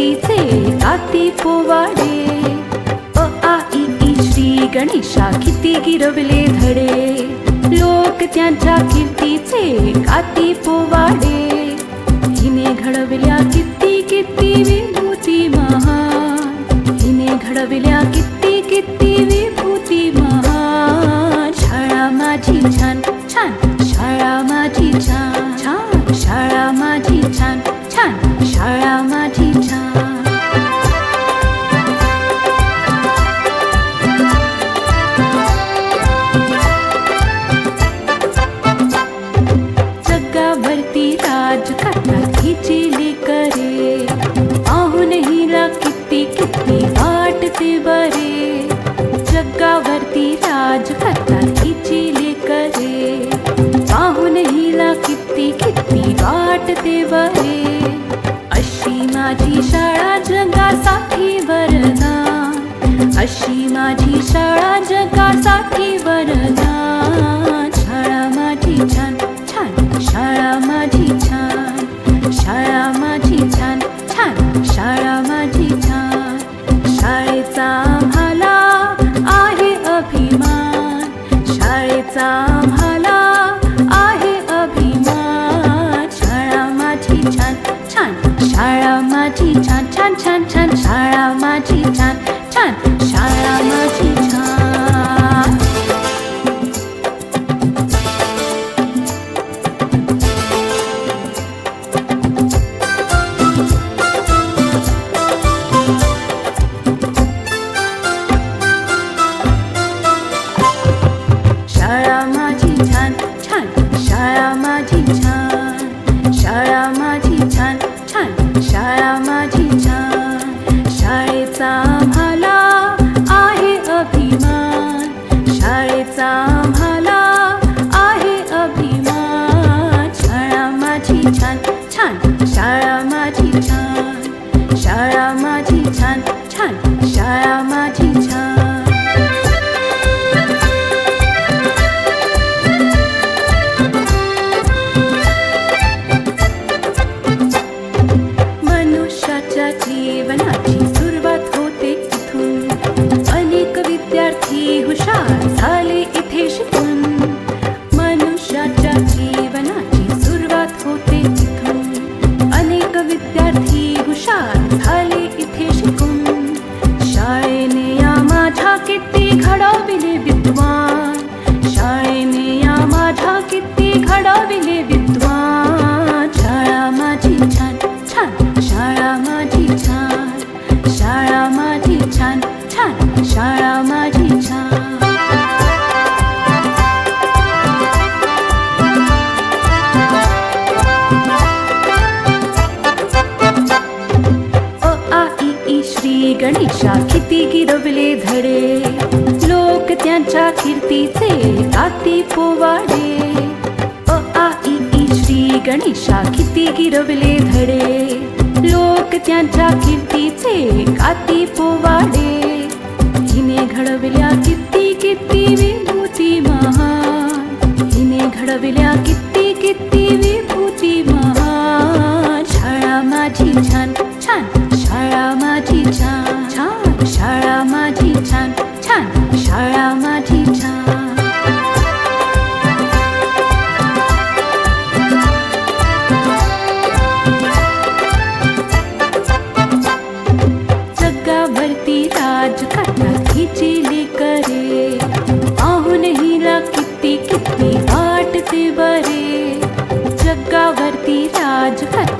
त्यांच्या कीर्तीचे गाती पोवाडे. अ आ इ ई श्री गणेशा किती गिरवले धडे. लोक त्यांच्या कीर्तीचे गाती पोवाडे. हिने घडवल्या किती किती विभूती महान. हिने घडवल्या किती किती विभूती महान. शाळा माझी छान छान. शाळा माझी छान. अशी माझी शाळा जगासाठी वरदान. शाळा माझी छान छान. शाळा माझी छान. शाळा माझी छान छान. शाळा माझी छान. शाळेचा आम्हाला आहे अभिमान. शाळेचा आम्हाला आहे अभिमान. शाळा माझी छान छान. शाळा माझी छान छान छान छान. शाळा माझी छान. छान माझी छान किती गिरवले धडे. लोक त्यांच्या कीर्तीचे गाती पोवाडे. अ आ ई श्री गणेशा किती गिरवले धडे. लोक त्यांच्या कीर्तीचे काती पोवाडे. हिने घडविल्या किती किती विभूती महान हिने घडविल्या किती किती विभूती महान शाळा माझी छान छान. जगावरती राज करतात